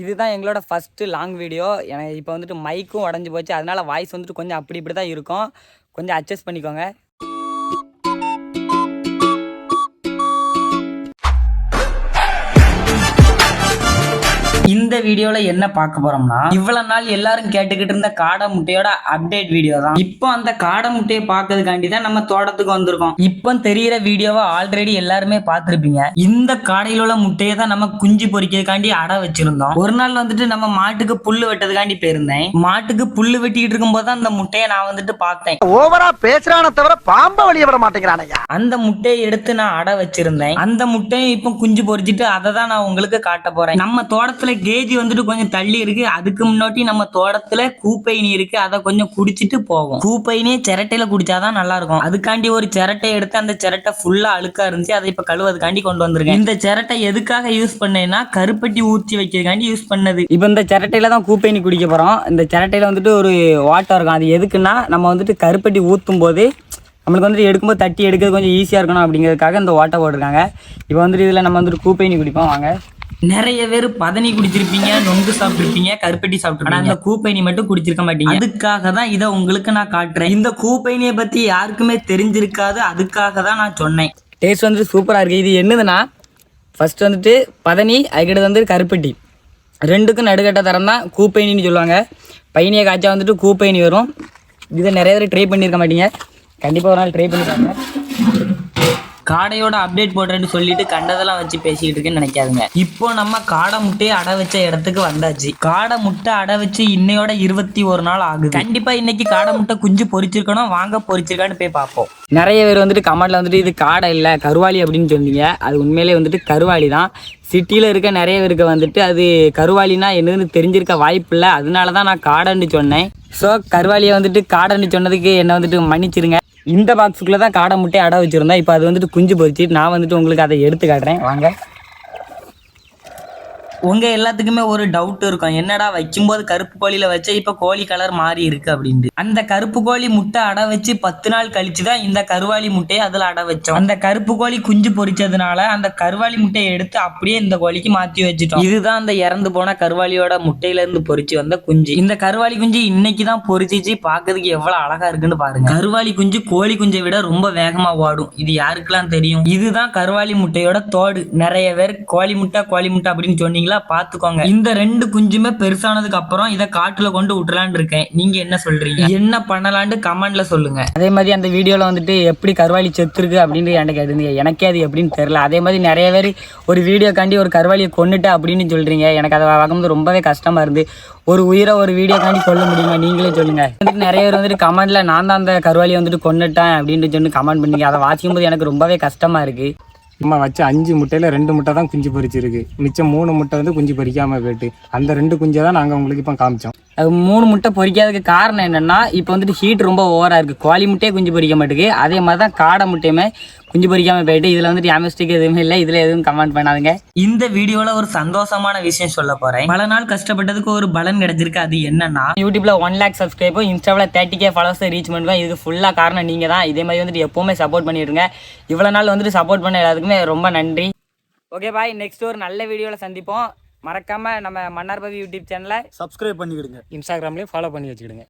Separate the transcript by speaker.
Speaker 1: இதுதான் எங்களோட first long video எனக்கு இப்போ வந்துட்டு மைக்கும் உடஞ்சி போச்சு. அதனால வாய்ஸ் வந்துட்டு கொஞ்சம் அப்படி இப்படி தான் இருக்கும். கொஞ்சம் அட்ஜஸ்ட் பண்ணிக்கோங்க. இந்த வீடியோல என்ன பார்க்க போறோம்னா இவ்வளவு நாள் எல்லாரும் கேட்டுக்கிட்டு இருந்த காடை முட்டையோட அப்டேட் வீடியோ தான். இப்போ அந்த காடை முட்டையை பார்க்கறதுக்காண்டி தான் நம்ம தோட்டத்துக்கு வந்திருக்கோம். இப்போ தெரியிற வீடியோவை ஆல்ரெடி எல்லாருமே பார்த்திருப்பீங்க. இந்த காடையில உள்ள முட்டையை தான் நம்ம குஞ்சு பொரிக்கிறதுக்காண்டி அடை வச்சிருந்தோம். ஒரு நாள் வந்துட்டு நம்ம மாட்டுக்கு புல்லு வெட்டதுக்காண்டி போயிருந்தேன். மாட்டுக்கு புல்லு வெட்டிட்டு இருக்கும்போது தான் அந்த முட்டையை நான் வந்துட்டு பார்த்தேன்.
Speaker 2: ஓவரா பேசுறான தவிர பாம்ப வெளிய விட மாட்டேங்கிறானையா
Speaker 1: அந்த முட்டையை எடுத்து நான் அடை வச்சிருந்தேன். அந்த முட்டையை இப்போ குஞ்சு பொரிச்சிட்டு அதை தான் நான் உங்களுக்கு காட்ட போறேன். நம்ம தோட்டத்துல கேஜி வந்துட்டு கொஞ்சம் தள்ளி இருக்கு. அதுக்கு முன்னாடி நம்ம தோட்டத்துல கூப்பைனி இருக்கு. அதை கொஞ்சம் குடிச்சிட்டு போவோம். கூப்பைனே சிரட்டையில குடிச்சாதான் நல்லா இருக்கும் அதுக்காண்டி ஒரு சிரட்டை எடுத்து அந்த சிரட்டை ஃபுல்லா அழுக்கா இருந்துச்சு. அதை இப்ப கழுவதுக்காண்டி கொண்டு வந்திருக்கேன். இந்த சிரட்டை எதுக்காக யூஸ் பண்ணேன்னா கருப்பட்டி ஊற்றி வைக்கிறதுக்காண்டி யூஸ் பண்ணது. இப்போ இந்த சிரட்டையில தான் கூப்பைனி குடிக்க போறோம். இந்த சிரட்டையில வந்துட்டு ஒரு வாட்டர் இருக்கும். அது எதுக்குன்னா நம்ம வந்துட்டு கருப்பட்டி ஊத்தும் போது நம்மளுக்கு வந்துட்டு எடுக்கும்போது தட்டி எடுக்கிறது கொஞ்சம் ஈஸியாக இருக்கணும் அப்படிங்கிறதுக்காக இந்த ஓட்டை போட்டிருக்காங்க. இப்போ வந்துட்டு இதில் நம்ம வந்துட்டு கூப்பைனி குடிப்போம். வாங்க. நிறைய பேர் பதனி குடிச்சிருப்பீங்க நொங்கு சாப்பிட்டுருப்பீங்க கருப்பட்டி சாப்பிட்டு அந்த கூப்பைனி மட்டும் குடிச்சிருக்க மாட்டீங்க. அதுக்காக தான் இதை உங்களுக்கு நான் காட்டுறேன். இந்த கூப்பைனியை பத்தி யாருக்குமே தெரிஞ்சிருக்காது. அதுக்காக தான் நான் சொன்னேன். டேஸ்ட் வந்துட்டு சூப்பராக இருக்குது இது என்னதுன்னா ஃபர்ஸ்ட் வந்துட்டு பதனி அதுக்கிட்ட வந்து கருப்பட்டி. ரெண்டுக்கும் நடுக்கட்ட தரம் தான் கூப்பைனின்னு சொல்லுவாங்க. பையனியை காய்ச்சா வந்துட்டு கூப்பைனி வரும். இதை நிறைய பேர் ட்ரை பண்ணியிருக்க மாட்டீங்க. கண்டிப்பாக ஒரு நாள் ட்ரை பண்ணி காடையோட அப்டேட் போடுறேன்னு சொல்லிட்டு கண்டதெல்லாம் வச்சு பேசிக்கிட்டு இருக்கேன்னு நினைக்காதுங்க. இப்போ நம்ம காடை முட்டையை அடை வச்ச இடத்துக்கு வந்தாச்சு. காடை முட்டை அடை வச்சு இன்னையோட இருபத்தி ஒரு நாள் ஆகுது. கண்டிப்பா இன்னைக்கு காடை முட்டை குஞ்சு பொரிச்சிருக்கணும் வாங்க பொரிச்சிருக்கான்னு போய் பார்ப்போம். நிறைய பேர் வந்துட்டு கமெண்ட்ல வந்துட்டு இது காடை இல்லை கருவாளி அப்படின்னு சொன்னீங்க. அது உண்மையிலே வந்துட்டு கருவாளி தான். சிட்டியில் இருக்க நிறைய பேருக்கு வந்துட்டு அது கருவாளினா என்னன்னு தெரிஞ்சிருக்க வாய்ப்பு இல்லை. அதனால தான் நான் காடைன்னு சொன்னேன். ஸோ கருவாளியை வந்துட்டு காடைன்னு சொன்னதுக்கு என்னை வந்துட்டு மன்னிச்சிருங்க. இந்த பாக்ஸுக்குள்ளே தான் காடை முட்டையை அடை வச்சுருந்தேன். இப்போ அது வந்துட்டு குஞ்சு பொறிச்சு நான் வந்துட்டு உங்களுக்கு அதை எடுத்து காட்டுறேன். வாங்க. உங்க எல்லாத்துக்குமே ஒரு டவுட் இருக்கும். என்னடா வைக்கும்போது கருப்பு கோழியில வச்ச இப்ப கோழி கலர் மாறி இருக்கு அப்படின்ட்டு. அந்த கருப்பு கோழி முட்டை அடை வச்சு பத்து நாள் கழிச்சு தான் இந்த கருவாளி முட்டையை அதுல அடை வச்சோம். அந்த கருப்பு கோழி குஞ்சு பொறிச்சதுனால அந்த கருவாளி முட்டையை எடுத்து அப்படியே இந்த கோழிக்கு மாத்தி வச்சுட்டோம். இதுதான் அந்த இறந்து போன கருவாளியோட முட்டையில இருந்து வந்த குஞ்சு. இந்த கருவாளி குஞ்சு இன்னைக்கு தான் பொறிச்சிச்சு. பார்க்கறதுக்கு எவ்வளவு அழகா இருக்குன்னு பாருங்க. கருவாளி குஞ்சு கோழி குஞ்சை விட ரொம்ப வேகமா ஓடும். இது யாருக்கெல்லாம் தெரியும்? இதுதான் கருவாளி முட்டையோட தோடு. நிறைய பேர் கோழி முட்டை கோழி முட்டை அப்படின்னு சொன்னீங்களா? பாத்துக்கோங்க. இந்த ரெண்டு குஞ்சுமே பெருசானதுக்கு அப்புறம் இதை காட்டுல கொண்டு விட்டுலான்னு இருக்கேன். நீங்க என்ன சொல்றீங்க? என்ன பண்ணலான்னு கமெண்ட்ல சொல்லுங்க. அதே மாதிரி அந்த வீடியோல வந்துட்டு எப்படி கருவாளி செத்துருக்கு அப்படின்னு என்கிட்ட கேட்டிருந்தீங்க. எனக்கே அது எப்படின்னு தெரியல. அதே மாதிரி நிறைய பேர் ஒரு வீடியோக்காண்டி ஒரு கருவாளியை கொண்டுட்டு அப்படின்னு சொல்றீங்க. எனக்கு அதை பார்க்கும்போது ரொம்பவே கஷ்டமா இருந்து. ஒரு உயிரை ஒரு வீடியோக்காண்டி சொல்ல முடியுமா? நீங்களே சொல்லுங்க. வந்துட்டு நிறைய பேர் வந்துட்டு கமெண்ட்ல நான் தான் அந்த கருவாளியை வந்துட்டு கொண்டுட்டேன் அப்படின்னு சொல்லி கமெண்ட் பண்ணீங்க அதை வாசிக்கும் போது எனக்கு ரொம்பவே கஷ்டமா இருக்கு.
Speaker 3: சும்மா வச்ச அஞ்சு முட்டையில் ரெண்டு முட்டை தான் குஞ்சு பொரிச்சிருக்கு. மிச்சம் மூணு முட்டை வந்து குஞ்சு பொறிக்காமல் போயிட்டு. அந்த ரெண்டு குஞ்சை தான் நாங்கள் உங்களுக்கு இப்போ காமிச்சோம்.
Speaker 1: அது மூணு முட்டை பொறிக்காததுக்கு காரணம் என்னென்னா இப்போ வந்துட்டு ஹீட் ரொம்ப ஓவராக இருக்கு. கோழி முட்டையே குஞ்சு பொறிக்க மாட்டேங்குது. அதே மாதிரி தான் காடை முட்டையுமே குஞ்சு பொரிக்காம போயிட்டு இதுல வந்துட்டு யாமிஸ்டிக் எதுவுமே இல்லை. இதுல எதுவும் கமெண்ட் பண்ணாதுங்க. இந்த வீடியோல ஒரு சந்தோஷமான விஷயம் சொல்ல போறேன். பல நாள் கஷ்டப்பட்டதுக்கு ஒரு பலன் கிடைச்சிருக்கு. அது என்னன்னா யூடியூப்ல ஒன் லேக் சப்ஸ்கிரைபர் இன்ஸ்டாவில் தேர்ட்டி கே ஃபாலோவர்ஸ் ரீச் பண்ணுவேன் இதுக்கு ஃபுல்லா காரணம் நீங்க தான். இதே மாதிரி வந்துட்டு எப்பவுமே சப்போர்ட் பண்ணிடுங்க. இவ்வளவு நாள் வந்துட்டு சப்போர்ட் பண்ண எல்லாத்துக்குமே ரொம்ப நன்றி. ஓகே பாய் நெக்ஸ்ட் ஒரு நல்ல வீடியோவில் சந்திப்போம். மறக்காம நம்ம மன்னார்பதி யூடியூப் சேனலை
Speaker 3: சப்ஸ்கிரைப் பண்ணிக்கிடுங்க. இன்ஸ்டாகிராம்லேயும் ஃபாலோ பண்ணி வச்சுக்கிடுங்க.